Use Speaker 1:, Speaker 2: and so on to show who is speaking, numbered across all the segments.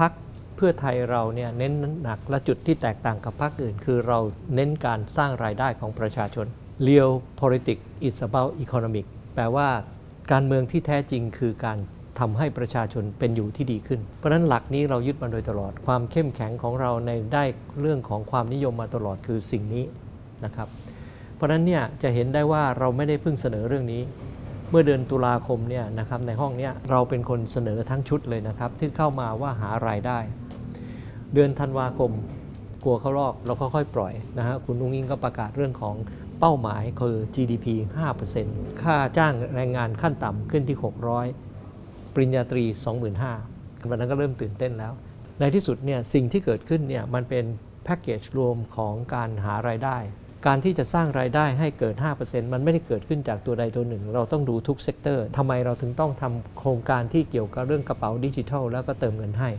Speaker 1: พักเพื่อไทยเราเนี่ยเน้นหนักและจุดที่แตกต่างกับพรรคอื่น คือเราเน้นการสร้างรายได้ของประชาชน Real politics is about economic แปลว่าการเมืองที่แท้จริงคือการทำให้ประชาชนเป็นอยู่ที่ดีขึ้น เพราะฉะนั้นหลักนี้เรายึดมาโดยตลอด ความเข้มแข็งของเราในได้เรื่องของความนิยมมาตลอดคือสิ่งนี้นะครับ เพราะฉะนั้นเนี่ยจะเห็นได้ว่าเราไม่ได้เพิ่งเสนอเรื่องนี้ เมื่อเดือนตุลาคมเนี่ยนะครับในห้องเนี้ยเราเป็นคนเสนอทั้งชุดเลยนะครับที่เข้ามาว่าหารายได้ เดือนธันวาคมกลัวเขาลอกเราก็ค่อยปล่อยนะฮะคุณนุ้งอิงก็ประกาศเรื่องของเป้าหมายคือ GDP 5%ค่าจ้างแรงงานขั้นต่ำขึ้นที่ 600 ปริญญาตรี 25,000วันนั้นก็เริ่มตื่นเต้นแล้ว ในที่สุดเนี่ยสิ่งที่เกิดขึ้นเนี่ยมันเป็นแพ็กเกจรวมของการหารายได้ การที่จะสร้างรายได้ให้เกิด 5%มันไม่ได้เกิดขึ้นจากตัวใดตัวหนึ่ง เราต้องดูทุกเซกเตอร์ทำไมเราถึงต้องทำโครงการที่เกี่ยวกับเรื่องกระเป๋าดิจิทัล แล้วก็เติมเงินให้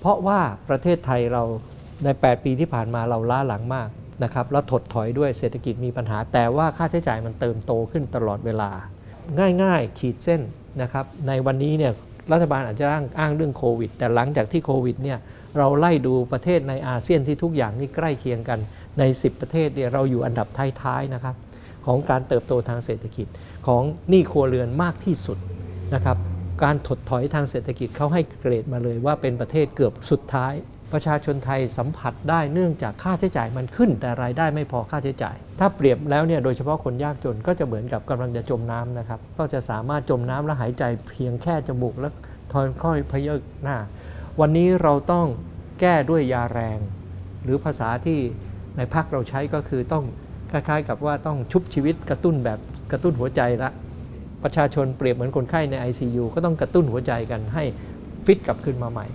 Speaker 1: เพราะว่าประเทศไทยเราใน 8 ปีที่ผ่านมาเราล้าหลังมากนะครับแล้วถดถอยด้วยเศรษฐกิจมีปัญหา แต่ว่าค่าใช้จ่ายมันเติมโตขึ้นตลอดเวลา ง่ายๆ ขีดเส้นนะครับในวันนี้เนี่ยรัฐบาลอาจจะอ้างอ้างเรื่องโควิด แต่หลังจากที่โควิดเนี่ยเราไล่ดูประเทศในอาเซียนที่ทุกอย่างนี่ใกล้เคียงกัน ใน 10 ประเทศเนี่ยเราอยู่อันดับท้ายๆนะครับของการเติบโตทางเศรษฐกิจของหนี้ครัวเรือนมากที่สุดนะครับการถดถอยทางเศรษฐกิจเขาให้เกรดมาเลยว่าเป็นประเทศเกือบสุดท้าย ประชาชนไทยสัมผัสได้เนื่องจากค่าใช้จ่ายมันขึ้น แต่รายได้ไม่พอค่าใช้จ่าย ถ้าเปรียบแล้วเนี่ยโดยเฉพาะคนยากจนก็จะเหมือนกับกำลังจะจมน้ำนะครับก็จะสามารถจมน้ำและหายใจเพียงแค่จมูกแล้วทอนค่อยพเยกหน้า วันนี้เราต้องแก้ด้วยยาแรง หรือภาษาที่ ในพักเราใช้ก็คือต้องคล้ายๆ กับว่าต้องชุบชีวิตกระตุ้นแบบกระตุ้นหัวใจละประชาชนเปรียบเหมือนคนไข้ใน ICU ก็ต้องกระตุ้นหัวใจกันให้ฟิตกลับขึ้นมาใหม่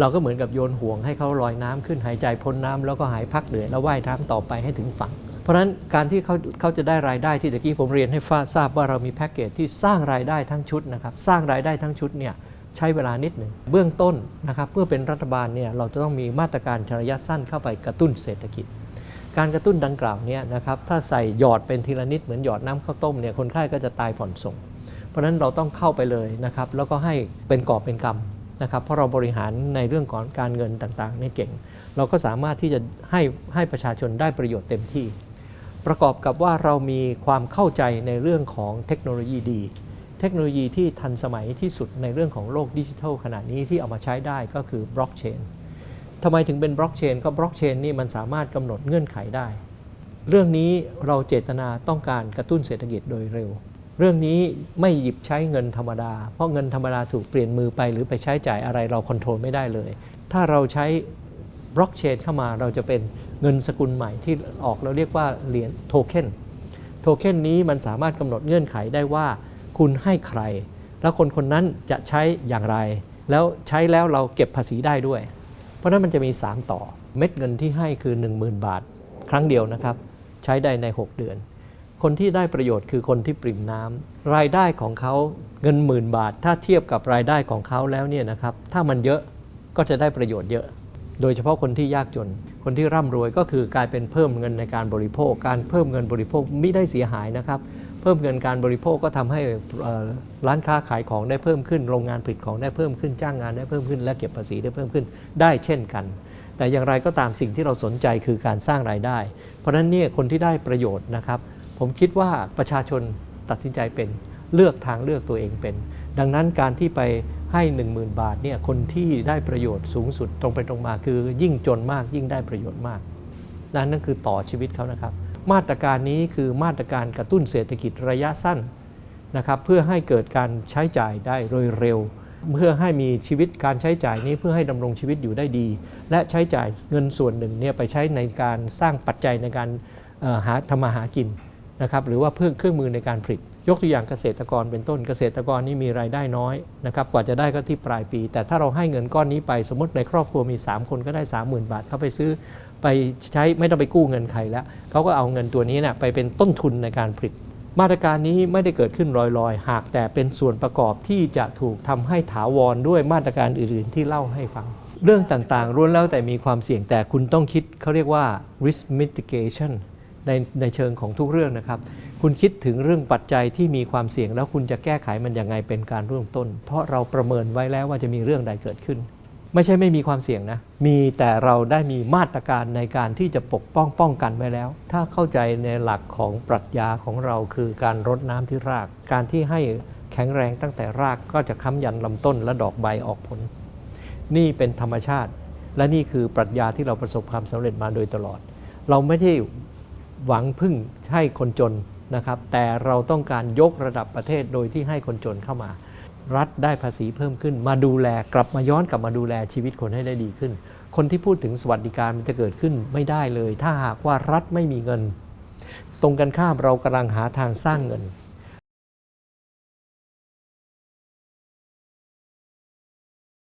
Speaker 1: เราก็เหมือนกับโยนห่วงให้เขาลอยน้ำขึ้นหายใจพ้นน้ำแล้วก็หายพักเหนื่อยแล้วว่ายน้ำต่อไปให้ถึงฝั่ง เพราะฉะนั้นการที่เขาเขาจะได้รายได้ที่ตะกี้ผมเรียนให้ฟ้าทราบว่าเรามีแพ็กเกจที่สร้างรายได้ทั้งชุดนะครับสร้างรายได้ทั้งชุดเนี่ยใช้เวลานิดหนึ่งเบื้องต้นนะครับเมื่อเป็นรัฐบาลเนี่ยเราจะต้องมีมาตรการระยะสั้นเข้าไปกระตุ้นเศรษฐกิจ การกระตุ้นดังกล่าวเนี่ยนะครับถ้าใส่หยอดเป็นทีละนิดเหมือนหยอดน้ำข้าวต้มเนี่ยคนไข้ก็จะตายผ่อนส่ง เพราะนั้นเราต้องเข้าไปเลยนะครับแล้วก็ให้เป็นกอบเป็นกำนะครับเพราะเราบริหารในเรื่องของการเงินต่างๆเนี่ยเก่ง เราก็สามารถที่จะให้ให้ประชาชนได้ประโยชน์เต็มที่ ประกอบกับว่าเรามีความเข้าใจในเรื่องของเทคโนโลยีดี เทคโนโลยีที่ทันสมัยที่สุดในเรื่องของโลกดิจิทัลขณะนี้ที่เอามาใช้ได้ก็คือบล็อกเชน ทำไมถึงเป็นบล็อกเชนก็บล็อกเชนนี่มันสามารถกำหนดเงื่อนไขได้ เรื่องนี้เราเจตนาต้องการกระตุ้นเศรษฐกิจโดยเร็ว เรื่องนี้ไม่หยิบใช้เงินธรรมดา เพราะเงินธรรมดาถูกเปลี่ยนมือไปหรือไปใช้จ่ายอะไรเราควบคุมไม่ได้เลย ถ้าเราใช้บล็อกเชนเข้ามาเราจะเป็นเงินสกุลใหม่ที่ออกเราเรียกว่าเหรียญโทเค็นโทเค็นนี้มันสามารถกำหนดเงื่อนไขได้ว่า คุณให้ใคร แล้วคนคนนั้นจะใช้อย่างไร แล้วใช้แล้วเราเก็บภาษีได้ด้วย เพราะนั้นมันจะมี 3 ต่อ เม็ดเงินที่ให้คือ 10,000 บาท ครั้งเดียวนะครับ ใช้ได้ใน 6 เดือน คนที่ได้ประโยชน์คือคนที่ปริ่มน้ำรายได้ของเขาเงินหมื่นบาท ถ้าเทียบกับรายได้ของเขาแล้วเนี่ยนะครับ ถ้ามันเยอะก็จะได้ประโยชน์เยอะ โดยเฉพาะคนที่ยากจน คนที่ร่ำรวยก็คือกลายเป็นเพิ่มเงินในการบริโภค การเพิ่มเงินบริโภคไม่ได้เสียหายนะครับ เพิ่มเงินการบริโภคก็ทำให้ร้านค้าขายของได้เพิ่มขึ้น โรงงานผลิตของได้เพิ่มขึ้นจ้างงานได้เพิ่มขึ้น และเก็บภาษีได้เพิ่มขึ้นได้เช่นกัน แต่อย่างไรก็ตามสิ่งที่เราสนใจคือการสร้างรายได้ เพราะฉะนั้นเนี่ยคนที่ได้ประโยชน์นะครับ ผมคิดว่าประชาชนตัดสินใจเป็นเลือกทางเลือกตัวเองเป็น ดังนั้นการที่ไปให้ 10,000 บาทเนี่ยคนที่ได้ประโยชน์สูงสุดตรงไปตรงมา คือยิ่งจนมากยิ่งได้ประโยชน์มากนั่นนั่นคือต่อชีวิตเขานะครับ มาตรการนี้คือมาตรการกระตุ้นเศรษฐกิจระยะสั้นนะครับเพื่อให้เกิดการใช้จ่ายได้โดยเร็ว เพื่อให้มีชีวิตการใช้จ่ายนี้เพื่อให้ดำรงชีวิตอยู่ได้ดี และใช้จ่ายเงินส่วนหนึ่งเนี่ยไปใช้ในการสร้างปัจจัยในการหาทำมาหากินนะครับหรือว่าเพิ่มเครื่องมือในการผลิต ยกตัวอย่างเกษตรกรเป็นต้นเกษตรกรนี่มีรายได้น้อยนะครับกว่าจะได้ก็ที่ปลายปี แต่ถ้าเราให้เงินก้อนนี้ไปสมมติในครอบครัวมี 3 คนก็ได้ 30,000 บาทเขาไปซื้อไปใช้ไม่ต้องไปกู้เงินใครแล้วเขาก็เอาเงินตัวนี้นะไปเป็นต้นทุนในการผลิต มาตรการนี้ไม่ได้เกิดขึ้นลอยๆ หากแต่เป็นส่วนประกอบที่จะถูกทำให้ถาวรด้วยมาตรการอื่นๆ ที่เล่าให้ฟัง เรื่องต่างๆล้วนแล้วแต่มีความเสี่ยงแต่คุณต้องคิดเขาเรียกว่า risk mitigation ในในเชิงของทุกเรื่องนะครับ คุณคิดถึงเรื่องปัจจัยที่มีความเสี่ยง แล้วคุณจะแก้ไขมันยังไงเป็นการเริ่มต้น เพราะเราประเมินไว้แล้วว่าจะมีเรื่องใดเกิดขึ้น ไม่ใช่ไม่มีความเสี่ยงนะ มีแต่เราได้มีมาตรการในการที่จะปกป้องป้องกันไว้แล้ว ถ้าเข้าใจในหลักของปรัชญาของเราคือการรดน้ำที่ราก การที่ให้แข็งแรงตั้งแต่รากก็จะค้ำยันลำต้นและดอกใบออกผล นี่เป็นธรรมชาติ และนี่คือปรัชญาที่เราประสบความสำเร็จมาโดยตลอด เราไม่ได้หวังพึ่งให้คนจน นะครับแต่เราต้องการยกระดับประเทศโดยที่ให้คนจนเข้ามา รัฐได้ภาษีเพิ่มขึ้น มาดูแลกลับมาย้อนกลับมาดูแลชีวิตคนให้ได้ดีขึ้น คนที่พูดถึงสวัสดิการมันจะเกิดขึ้นไม่ได้เลย ถ้าหากว่ารัฐไม่มีเงิน ตรงกันข้ามเรากำลังหาทางสร้างเงิน